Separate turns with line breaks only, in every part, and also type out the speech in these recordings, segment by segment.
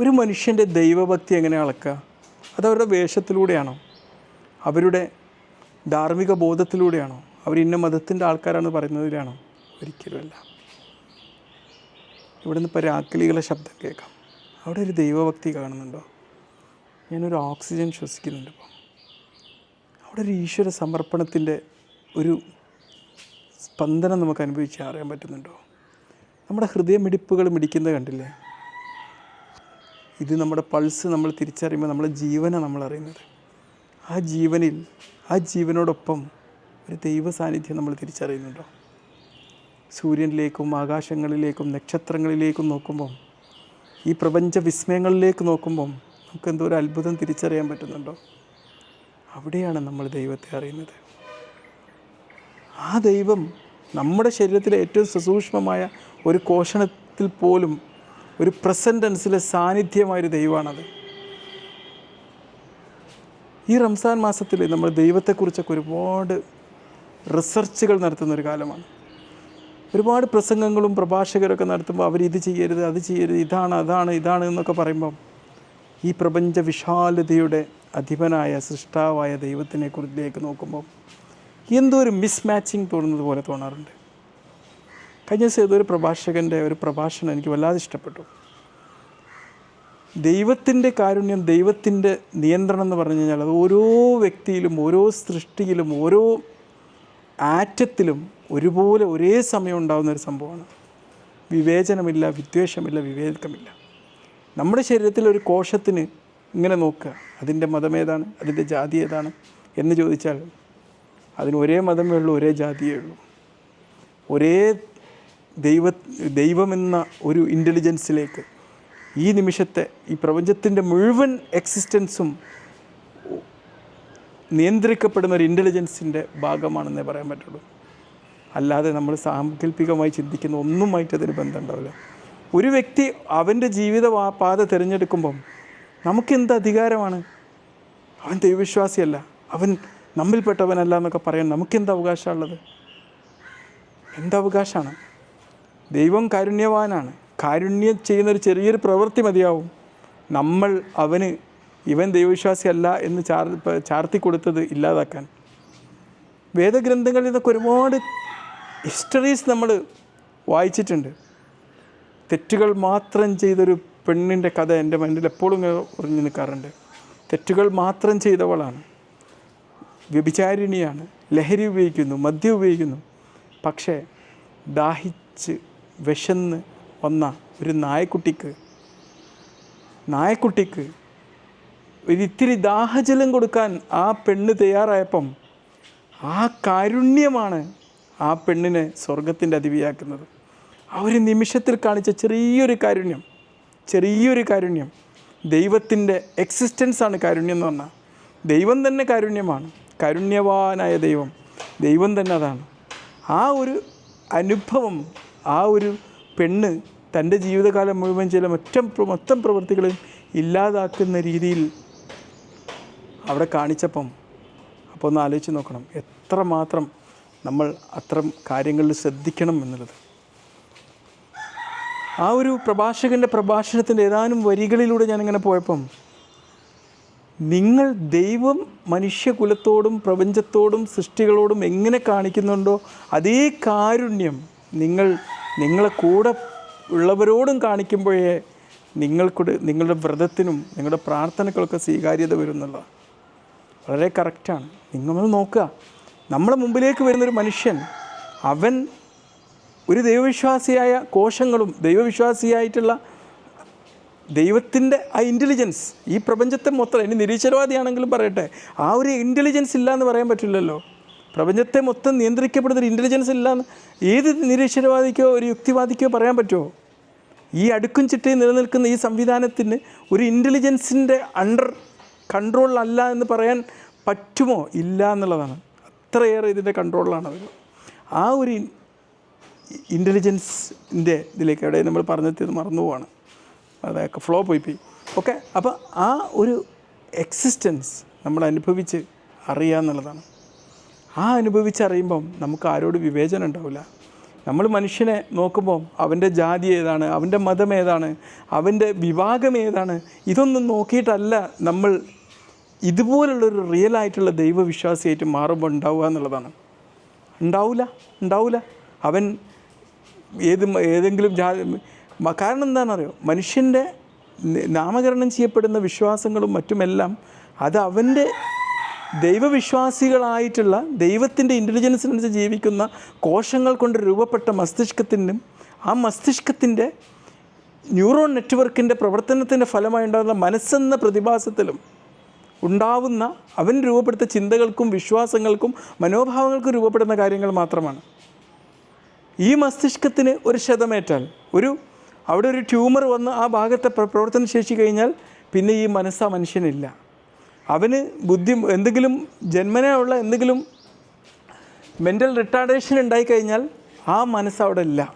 ഒരു മനുഷ്യന്റെ ദൈവഭക്തി എങ്ങനെ അളക്കുക? അതവരുടെ വേഷത്തിലൂടെയാണോ? അവരുടെ ധാർമ്മിക ബോധത്തിലൂടെയാണോ? അവർ ഇന്ന മതത്തിന്റെ ആൾക്കാരാണ് പറയുന്നതിലാണോ? ഒരിക്കലുമല്ല. ഇവിടെ നിന്ന് പരാക്കിളികളെ ശബ്ദം കേൾക്കാം. അവിടെ ഒരു ദൈവഭക്തി കാണുന്നുണ്ടോ? ഞാനൊരു ഓക്സിജൻ ശ്വസിക്കുന്നുണ്ട് ഇപ്പോൾ അവിടെ ഒരു ഈശ്വര സമർപ്പണത്തിന്റെ ഒരു സ്പന്ദനം നമുക്ക് അനുഭവിച്ച് അറിയാൻ പറ്റുന്നുണ്ടോ? നമ്മുടെ ഹൃദയമിടിപ്പുകൾ മിടിക്കുന്നത് കണ്ടില്ലേ? ഇത് നമ്മുടെ പൾസ് നമ്മൾ തിരിച്ചറിയുമ്പോൾ നമ്മളെ ജീവനെ നമ്മൾ അറിയുന്നത് ആ ജീവനിൽ ആ ജീവനോടൊപ്പം ഒരു ദൈവ സാന്നിധ്യം നമ്മൾ തിരിച്ചറിയുന്നുണ്ടോ? സൂര്യനിലേക്കും ആകാശങ്ങളിലേക്കും നക്ഷത്രങ്ങളിലേക്കും നോക്കുമ്പം ഈ പ്രപഞ്ച വിസ്മയങ്ങളിലേക്ക് നോക്കുമ്പം നമുക്ക് എന്തോ ഒരു അത്ഭുതം തിരിച്ചറിയാൻ പറ്റുന്നുണ്ടോ? അവിടെയാണ് നമ്മൾ ദൈവത്തെ അറിയുന്നത്. ആ ദൈവം നമ്മുടെ ശരീരത്തിലെ ഏറ്റവും സസൂക്ഷ്മമായ ഒരു കോഷണത്തിൽ പോലും ഒരു പ്രസന്റൻസിലെ സാന്നിധ്യമായൊരു ദൈവമാണത്. ഈ റംസാൻ മാസത്തിൽ നമ്മൾ ദൈവത്തെക്കുറിച്ചൊക്കെ ഒരുപാട് റിസർച്ചുകൾ നടത്തുന്നൊരു കാലമാണ്. ഒരുപാട് പ്രസംഗങ്ങളും പ്രഭാഷകരൊക്കെ നടത്തുമ്പോൾ അവർ ഇത് ചെയ്യരുത് അത് ചെയ്യരുത് ഇതാണ് അതാണ് ഇതാണ് എന്നൊക്കെ പറയുമ്പം ഈ പ്രപഞ്ച വിശാലതയുടെ അധിപനായ സൃഷ്ടാവായ ദൈവത്തിനെ കുറിച്ചിലേക്ക് നോക്കുമ്പോൾ എന്തോ ഒരു മിസ്മാച്ചിങ് തോന്നുന്നത് പോലെ തോന്നാറുണ്ട്. കഴിഞ്ഞ ദിവസം ഏതൊരു പ്രഭാഷകന്റെ ഒരു പ്രഭാഷണം എനിക്ക് വല്ലാതെ ഇഷ്ടപ്പെട്ടു. ദൈവത്തിന്റെ കാരുണ്യം ദൈവത്തിന്റെ നിയന്ത്രണം എന്ന് പറഞ്ഞു കഴിഞ്ഞാൽ അത് ഓരോ വ്യക്തിയിലും ഓരോ സൃഷ്ടിയിലും ഓരോ ആറ്റത്തിലും ഒരുപോലെ ഒരേ സമയം ഉണ്ടാകുന്ന ഒരു സംഭവമാണ്. വിവേചനമില്ല വിദ്വേഷമില്ല വിവേകമില്ല. നമ്മുടെ ശരീരത്തിൽ ഒരു കോശത്തിന് ഇങ്ങനെ നോക്കുക. അതിന്റെ മതമേതാണ് അതിന്റെ ജാതി ഏതാണ്? എന്ന് ചോദിച്ചാൽ അതിന് ഒരേ മതമേ ഉള്ളൂ ഒരേ ജാതിയേ ഉള്ളൂ. ഒരേ ദൈവ ദൈവമെന്ന ഒരു ഇന്റലിജൻസിലേക്ക് ഈ നിമിഷത്തെ ഈ പ്രപഞ്ചത്തിന്റെ മുഴുവൻ എക്സിസ്റ്റൻസും നിയന്ത്രിക്കപ്പെടുന്ന ഒരു ഇന്റലിജൻസിന്റെ ഭാഗമാണെന്നേ പറയാൻ പറ്റുള്ളൂ. അല്ലാതെ നമ്മൾ സാങ്കല്പികമായി ചിന്തിക്കുന്ന ഒന്നുമായിട്ട് അതിന് ബന്ധം ഉണ്ടാവില്ല ഒരു വ്യക്തി അവന്റെ ജീവിത പാത തിരഞ്ഞെടുക്കുമ്പം നമുക്കെന്ത് അധികാരമാണ്? അവൻ ദൈവവിശ്വാസിയല്ല. അവൻ നമ്മിൽപ്പെട്ടവനല്ല എന്നൊക്കെ പറയാൻ നമുക്കെന്ത് അവകാശമുള്ളത്? എന്ത് അവകാശമാണ്? ദൈവം കാരുണ്യവാനാണ്. കാരുണ്യം ചെയ്യുന്ന ഒരു ചെറിയൊരു പ്രവൃത്തി മതിയാവും. നമ്മൾ അവന് ഇവൻ ദൈവവിശ്വാസിയല്ല എന്ന് ചാർ ചാർത്തി കൊടുത്തത് ഇല്ലാതാക്കാൻ. വേദഗ്രന്ഥങ്ങളിൽ നിന്നൊക്കെ ഒരുപാട് ഹിസ്റ്ററീസ് നമ്മൾ വായിച്ചിട്ടുണ്ട്. തെറ്റുകൾ മാത്രം ചെയ്തൊരു പെണ്ണിന്റെ കഥ എന്റെ മൈൻഡിൽ എപ്പോഴും ഉറഞ്ഞു നിൽക്കാറുണ്ട്. തെറ്റുകൾ മാത്രം ചെയ്തവളാണ്. വ്യഭിചാരിണിയാണ്. ലഹരി ഉപയോഗിക്കുന്നു മദ്യം ഉപയോഗിക്കുന്നു. പക്ഷേ ദാഹിച്ച് വിശന്ന് വന്ന ഒരു നായക്കുട്ടിക്ക് നായക്കുട്ടിക്ക് ഒരിത്തിരി ദാഹജലം കൊടുക്കാൻ ആ പെണ്ണ് തയ്യാറായപ്പം ആ കാരുണ്യമാണ് ആ പെണ്ണിനെ സ്വർഗത്തിന്റെ അതിവിയാക്കുന്നത്. ആ ഒരു നിമിഷത്തിൽ കാണിച്ച ചെറിയൊരു കാരുണ്യം ചെറിയൊരു കാരുണ്യം. ദൈവത്തിന്റെ എക്സിസ്റ്റൻസാണ് കാരുണ്യം എന്ന് പറഞ്ഞാൽ. ദൈവം തന്നെ കാരുണ്യമാണ് കാരുണ്യവാനായ ദൈവം ദൈവം തന്നെ അതാണ്. ആ ഒരു അനുഭവം ആ ഒരു പെണ്ണ് തന്റെ ജീവിതകാലം മുഴുവൻ ചില മറ്റം മൊത്തം പ്രവൃത്തികളെയും ഇല്ലാതാക്കുന്ന രീതിയിൽ അവിടെ കാണിച്ചപ്പം അപ്പോൾ ഒന്ന് ആലോചിച്ച് നോക്കണം. എത്രമാത്രം നമ്മൾ അത്തരം കാര്യങ്ങളിൽ ശ്രദ്ധിക്കണം എന്നുള്ളത്. ആ ഒരു പ്രഭാഷകന്റെ പ്രഭാഷണത്തിന്റെ ഏതാനും വരികളിലൂടെ ഞാനിങ്ങനെ പോയപ്പം നിങ്ങൾ ദൈവം മനുഷ്യകുലത്തോടും പ്രപഞ്ചത്തോടും സൃഷ്ടികളോടും എങ്ങനെ കാണിക്കുന്നുണ്ടോ അതേ കാരുണ്യം നിങ്ങൾ നിങ്ങളെ കൂടെ ഉള്ളവരോടും കാണിക്കുമ്പോഴേ നിങ്ങൾക്കൂടെ നിങ്ങളുടെ വ്രതത്തിനും നിങ്ങളുടെ പ്രാർത്ഥനകൾക്കൊക്കെ സ്വീകാര്യത വരുന്നുള്ളതാണ് വളരെ കറക്റ്റാണ് നിങ്ങൾ നോക്കുക. നമ്മളെ മുമ്പിലേക്ക് വരുന്നൊരു മനുഷ്യൻ അവൻ ഒരു ദൈവവിശ്വാസിയായ കോശങ്ങളും ദൈവവിശ്വാസിയായിട്ടുള്ള ദൈവത്തിന്റെ ആ ഇന്റലിജൻസ് ഈ പ്രപഞ്ചത്തെ മൊത്തം ഇനി നിരീശ്വരവാദിയാണെങ്കിലും പറയട്ടെ ആ ഒരു ഇന്റലിജൻസ് ഇല്ല എന്ന് പറയാൻ പറ്റില്ലല്ലോ. പ്രപഞ്ചത്തെ മൊത്തം നിയന്ത്രിക്കപ്പെടുന്ന ഒരു ഇന്റലിജൻസ് ഇല്ല എന്ന് ഏത് നിരീശ്വരവാദിക്കോ ഒരു യുക്തിവാദിക്കോ പറയാൻ പറ്റുമോ? ഈ അടുക്കും ചിട്ടയും നിലനിൽക്കുന്ന ഈ സംവിധാനത്തിന് ഒരു ഇന്റലിജൻസിന്റെ അണ്ടർ കൺട്രോളിലല്ല എന്ന് പറയാൻ പറ്റുമോ? ഇല്ല എന്നുള്ളതാണ്. അത്രയേറെ ഇതിന്റെ കൺട്രോളിലാണ് അവർ ആ ഒരു ഇന്റലിജൻസിന്റെ ഇതിലേക്ക് എവിടെ നമ്മൾ പറഞ്ഞെത്തിയത് മറന്നു പോവാണ്. അതൊക്കെ ഫ്ലോ പോയി പോയി ഓക്കെ അപ്പോൾ ആ ഒരു എക്സിസ്റ്റൻസ് നമ്മൾ അനുഭവിച്ച് അറിയുക എന്നുള്ളതാണ് ആ അനുഭവിച്ചറിയുമ്പം നമുക്ക് ആരോട് വിവേചനം ഉണ്ടാവില്ല. നമ്മൾ മനുഷ്യനെ നോക്കുമ്പോൾ അവന്റെ ജാതി ഏതാണ് അവന്റെ മതം ഏതാണ് അവന്റെ വിഭാഗം ഏതാണ് ഇതൊന്നും നോക്കിയിട്ടല്ല നമ്മൾ ഇതുപോലുള്ളൊരു റിയൽ ആയിട്ടുള്ള ദൈവവിശ്വാസിയായിട്ട് മാറുമ്പോൾ ഉണ്ടാവുക എന്നുള്ളതാണ്. ഉണ്ടാവില്ല ഉണ്ടാവില്ല അവൻ ഏത് ഏതെങ്കിലും ജാതി കാരണം എന്താണെന്നറിയോ? മനുഷ്യന്റെ നാമകരണം ചെയ്യപ്പെടുന്ന വിശ്വാസങ്ങളും മറ്റുമെല്ലാം അത് അവന്റെ ദൈവവിശ്വാസികളായിട്ടുള്ള ദൈവത്തിന്റെ ഇന്റലിജൻസിനനുസരിച്ച് ജീവിക്കുന്ന കോശങ്ങൾ കൊണ്ട് രൂപപ്പെട്ട മസ്തിഷ്കത്തിനും ആ മസ്തിഷ്കത്തിന്റെ ന്യൂറോൺ നെറ്റ്വർക്കിന്റെ പ്രവർത്തനത്തിന്റെ ഫലമായി ഉണ്ടാകുന്ന മനസ്സെന്ന പ്രതിഭാസത്തിലും ഉണ്ടാവുന്ന അവൻ രൂപപ്പെടുത്ത ചിന്തകൾക്കും വിശ്വാസങ്ങൾക്കും മനോഭാവങ്ങൾക്കും രൂപപ്പെടുന്ന കാര്യങ്ങൾ മാത്രമാണ്. ഈ മസ്തിഷ്കത്തിന് ഒരു ശതമേറ്റാൽ ഒരു അവിടെ ഒരു ട്യൂമർ വന്ന് ആ ഭാഗത്തെ പ്രവർത്തനം ശേഷി കഴിഞ്ഞാൽ പിന്നെ ഈ മനസ്സാ മനുഷ്യനില്ല. അവന് ബുദ്ധി എന്തെങ്കിലും ജന്മനയുള്ള എന്തെങ്കിലും മെന്റൽ റിട്ടാർഡേഷൻ ഉണ്ടായിക്കഴിഞ്ഞാൽ ആ മനസ്സ് അവിടെ ഇല്ല.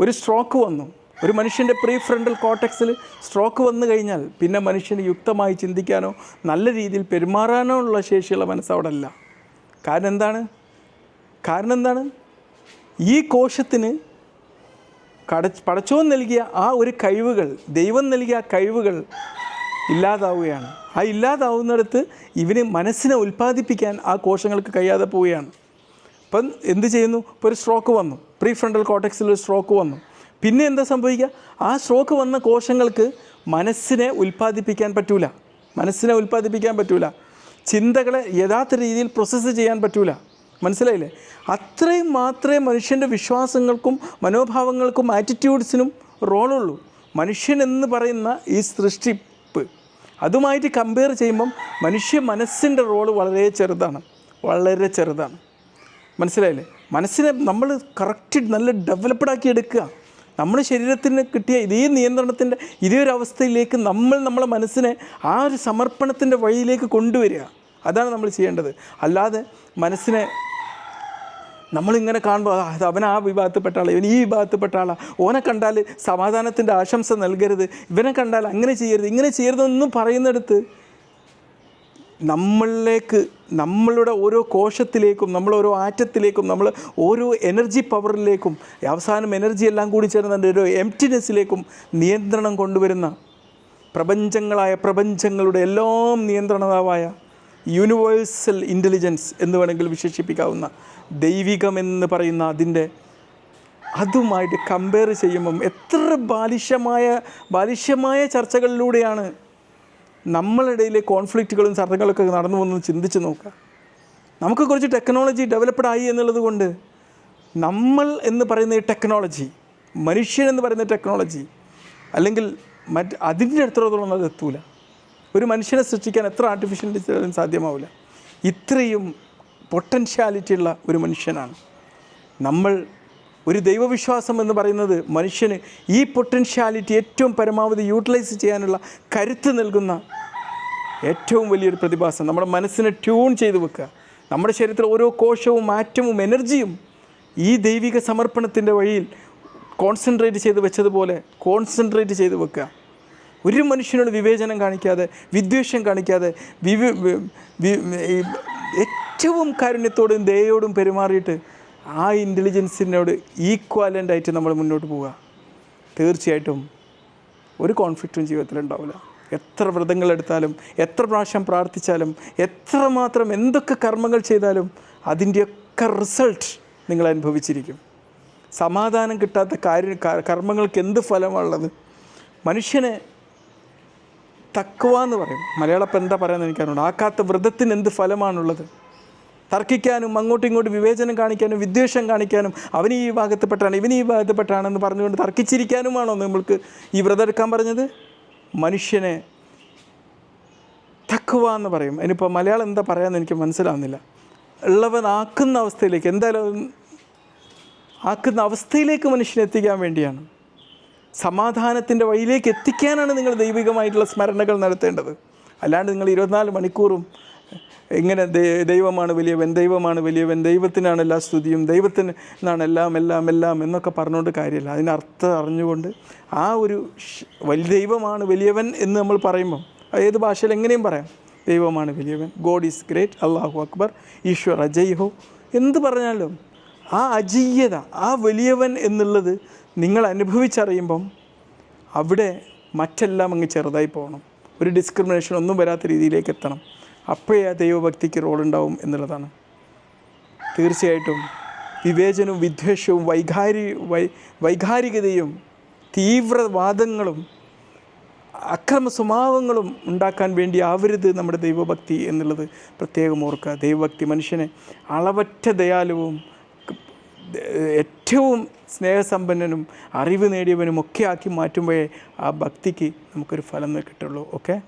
ഒരു സ്ട്രോക്ക് വന്നു. ഒരു മനുഷ്യന്റെ പ്രീ ഫ്രണ്ടൽ കോട്ടക്സിൽ സ്ട്രോക്ക് വന്നു കഴിഞ്ഞാൽ പിന്നെ മനുഷ്യന് യുക്തമായി ചിന്തിക്കാനോ നല്ല രീതിയിൽ പെരുമാറാനോ ഉള്ള ശേഷിയുള്ള മനസ്സ് അവിടെ കാരണം എന്താണ്? കാരണം എന്താണ്? ഈ കോശത്തിന് കട പടച്ചോൻ നൽകിയ ആ ഒരു കഴിവുകൾ ദൈവം നൽകിയ ആ കഴിവുകൾ ഇല്ലാതാവുകയാണ്. ആ ഇല്ലാതാവുന്നിടത്ത് ഇവന് മനസ്സിനെ ഉൽപ്പാദിപ്പിക്കാൻ ആ കോശങ്ങൾക്ക് കഴിയാതെ പോവുകയാണ്. അപ്പം എന്ത് ചെയ്യുന്നു? ഇപ്പോൾ ഒരു സ്ട്രോക്ക് വന്നു. പ്രീ ഫ്രണ്ടൽ കോട്ടക്സിൽ ഒരു സ്ട്രോക്ക് വന്നു. പിന്നെ എന്താ സംഭവിക്കുക? ആ സ്ട്രോക്ക് വന്ന കോശങ്ങൾക്ക് മനസ്സിനെ ഉൽപ്പാദിപ്പിക്കാൻ പറ്റൂല. മനസ്സിനെ ഉൽപ്പാദിപ്പിക്കാൻ പറ്റൂല. ചിന്തകളെ യഥാർത്ഥ രീതിയിൽ പ്രോസസ്സ് ചെയ്യാൻ പറ്റൂല. മനസ്സിലായില്ലേ? അത്രയും മാത്രമേ മനുഷ്യന്റെ വിശ്വാസങ്ങൾക്കും മനോഭാവങ്ങൾക്കും ആറ്റിറ്റ്യൂഡ്സിനും റോളുള്ളൂ മനുഷ്യൻ എന്ന് പറയുന്ന ഈ സൃഷ്ടിപ്പ് അതുമായിട്ട് കമ്പയർ ചെയ്യുമ്പം മനുഷ്യ മനസ്സിന്റെ റോൾ വളരെ ചെറുതാണ്. വളരെ ചെറുതാണ്. മനസ്സിലായില്ലേ? മനസ്സിനെ നമ്മൾ കറക്റ്റ് നല്ല ഡെവലപ്ഡ് ആക്കി എടുക്കുക. നമ്മൾ ശരീരത്തിന് കിട്ടിയ ഇതേ നിയന്ത്രണത്തിന്റെ ഇതേ ഒരു അവസ്ഥയിലേക്ക് നമ്മൾ നമ്മളെ മനസ്സിനെ ആ ഒരു സമർപ്പണത്തിന്റെ വഴിയിലേക്ക് കൊണ്ടുവരിക. അതാണ് നമ്മൾ ചെയ്യേണ്ടത്. അല്ലാതെ മനസ്സിനെ നമ്മളിങ്ങനെ കാണുമ്പോൾ അവൻ ആ വിഭാഗത്തിൽപ്പെട്ട ആളാണ് ഇവൻ ഈ വിഭാഗത്തിൽപ്പെട്ട ആളാണ് ഓനെ കണ്ടാൽ സമാധാനത്തിന്റെ ആശംസ നൽകരുത്. ഇവനെ കണ്ടാൽ അങ്ങനെ ചെയ്യരുത് ഇങ്ങനെ ചെയ്യരുതെന്നും പറയുന്നിടത്ത് നമ്മളിലേക്ക് നമ്മളുടെ ഓരോ കോശത്തിലേക്കും നമ്മൾ ഓരോ ആറ്റത്തിലേക്കും നമ്മൾ ഓരോ എനർജി പവറിലേക്കും അവസാനം എനർജി എല്ലാം കൂടി ചേർന്ന ഓരോ എംറ്റിനെസ്സിലേക്കും നിയന്ത്രണം കൊണ്ടുവരുന്ന പ്രപഞ്ചങ്ങളായ പ്രപഞ്ചങ്ങളുടെ എല്ലാം നിയന്ത്രണതാവായ യൂണിവേഴ്സൽ ഇന്റലിജൻസ് എന്ന് വേണമെങ്കിൽ വിശേഷിപ്പിക്കാവുന്ന ദൈവികമെന്ന് പറയുന്ന അതിന്റെ അതുമായിട്ട് കമ്പയർ ചെയ്യുമ്പം എത്ര ബാലിശമായ ബാലിശമായ ചർച്ചകളിലൂടെയാണ് നമ്മളിടയിലെ കോൺഫ്ലിക്റ്റുകളും ചർച്ചകളൊക്കെ നടന്നു പോകുന്നത് ചിന്തിച്ച് നോക്കുക. നമുക്ക് കുറച്ച് ടെക്നോളജി ഡെവലപ്ഡ് ആയി എന്നുള്ളത് കൊണ്ട് നമ്മൾ എന്ന് പറയുന്ന ഈ ടെക്നോളജി മനുഷ്യൻ എന്ന് പറയുന്ന ടെക്നോളജി അല്ലെങ്കിൽ മറ്റ് അതിന്റെ അടുത്തോളം അത് എത്തൂല. ഒരു മനുഷ്യനെ സൃഷ്ടിക്കാൻ എത്ര ആർട്ടിഫിഷ്യൽ ഇന്റലിജൻസ് സാധ്യമാവില്ല. ഇത്രയും പൊട്ടൻഷ്യാലിറ്റി ഉള്ള ഒരു മനുഷ്യനാണ്. നമ്മൾ ഒരു ദൈവവിശ്വാസം എന്ന് പറയുന്നത് മനുഷ്യന് ഈ പൊട്ടൻഷ്യാലിറ്റി ഏറ്റവും പരമാവധി യൂട്ടിലൈസ് ചെയ്യാനുള്ള കരുത്ത് നൽകുന്ന ഏറ്റവും വലിയൊരു പ്രതിഭാസം. നമ്മുടെ മനസ്സിനെ ട്യൂൺ ചെയ്ത് വെക്കുക. നമ്മുടെ ശരീരത്തിലെ ഓരോ കോശവും ആറ്റവും എനർജിയും ഈ ദൈവിക സമർപ്പണത്തിന്റെ വഴിയിൽ കോൺസെൻട്രേറ്റ് ചെയ്ത് വെച്ചതുപോലെ കോൺസെൻട്രേറ്റ് ചെയ്ത് വെക്കുക. ഒരു മനുഷ്യനോട് വിവേചനം കാണിക്കാതെ വിദ്വേഷം കാണിക്കാതെ വിവി ഏറ്റവും കാരുണ്യത്തോടും ദയോടും പെരുമാറിയിട്ട് ആ ഇന്റലിജൻസിനോട് ഈക്വാലന്റ് ആയിട്ട് നമ്മൾ മുന്നോട്ട് പോവുക. തീർച്ചയായിട്ടും ഒരു കോൺഫ്ലിക്റ്റും ജീവിതത്തിൽ ഉണ്ടാവില്ല എത്ര വ്രതങ്ങളെടുത്താലും എത്ര പ്രാവശ്യം പ്രാർത്ഥിച്ചാലും എത്ര മാത്രം എന്തൊക്കെ കർമ്മങ്ങൾ ചെയ്താലും അതിന്റെയൊക്കെ റിസൾട്ട് നിങ്ങൾ അനുഭവിച്ചിരിക്കും. സമാധാനം കിട്ടാത്ത കാര്യ കർമ്മങ്ങൾക്ക് എന്ത് ഫലമാണുള്ളത്? മനുഷ്യനെ തക്കുവ എന്ന് പറയും. മലയാളം എന്താ പറയുന്നത് എനിക്കറിയുണ്ട് ആക്കാത്ത വ്രതത്തിന് എന്ത് ഫലമാണുള്ളത്? തർക്കിക്കാനും അങ്ങോട്ടും ഇങ്ങോട്ടും വിവേചനം കാണിക്കാനും വിദ്വേഷം കാണിക്കാനും അവൻ ഈ ഭാഗത്തെപ്പെട്ടാണ് ഇവൻ ഈ വിഭാഗത്തിൽപ്പെട്ടാണെന്ന് പറഞ്ഞുകൊണ്ട് തർക്കിച്ചിരിക്കാനുമാണോ നമ്മൾക്ക് ഈ വ്രതം എടുക്കാൻ പറഞ്ഞത്? മനുഷ്യനെ തക്കുവ എന്ന് പറയും. അതിനിപ്പോൾ മലയാളം എന്താ പറയാമെന്ന് എനിക്ക് മനസ്സിലാവുന്നില്ല. ഉള്ളവനാക്കുന്ന അവസ്ഥയിലേക്ക് എന്തായാലും ആക്കുന്ന അവസ്ഥയിലേക്ക് മനുഷ്യനെ എത്തിക്കാൻ വേണ്ടിയാണ്. സമാധാനത്തിന്റെ വഴിയിലേക്ക് എത്തിക്കാനാണ് നിങ്ങൾ ദൈവികമായിട്ടുള്ള സ്മരണകൾ നടത്തേണ്ടത്. അല്ലാണ്ട് നിങ്ങൾ ഇരുപത്തിനാല് മണിക്കൂറും ഇങ്ങനെ ദൈവമാണ് വലിയവൻ ദൈവമാണ് വലിയവൻ ദൈവത്തിനാണ് എല്ലാ സ്തുതിയും ദൈവത്തിന് എന്നാണ് എല്ലാം എല്ലാം എല്ലാം എന്നൊക്കെ പറഞ്ഞുകൊണ്ട് കാര്യമില്ല. അതിനർത്ഥം അറിഞ്ഞുകൊണ്ട് ആ ഒരു വലിയ ദൈവമാണ് വലിയവൻ എന്ന് നമ്മൾ പറയുമ്പം ഏത് ഭാഷയിൽ എങ്ങനെയും പറയാം. ദൈവമാണ് വലിയവൻ. God is great. അള്ളാഹു അക്ബർ. ഈശ്വർ അജയ് ഹോ എന്ത് പറഞ്ഞാലും ആ അജീയത ആ വലിയവൻ എന്നുള്ളത് നിങ്ങൾ അനുഭവിച്ചറിയുമ്പം അവിടെ മറ്റെല്ലാം അങ്ങ് ചെറുതായി പോകണം. ഒരു ഡിസ്ക്രിമിനേഷൻ ഒന്നും വരാത്ത രീതിയിലേക്ക് എത്തണം. അപ്പോഴേ ആ ദൈവഭക്തിക്ക് റോളുണ്ടാവും എന്നുള്ളതാണ്. തീർച്ചയായിട്ടും വിവേചനവും വിദ്വേഷവും വൈകാരി വൈ വൈകാരികതയും തീവ്രവാദങ്ങളും അക്രമ സ്വഭാവങ്ങളും ഉണ്ടാക്കാൻ വേണ്ടി ആവരുത് നമ്മുടെ ദൈവഭക്തി എന്നുള്ളത് പ്രത്യേകം ഓർക്കുക. ദൈവഭക്തി മനുഷ്യനെ അളവറ്റ ദയാലുവും ഏറ്റവും സ്നേഹസമ്പന്നനും അറിവ് നേടിയവനും ഒക്കെ ആക്കി മാറ്റുമ്പോഴേ ആ ഭക്തിക്ക് നമുക്കൊരു ഫലം കിട്ടുള്ളൂ ഓക്കെ?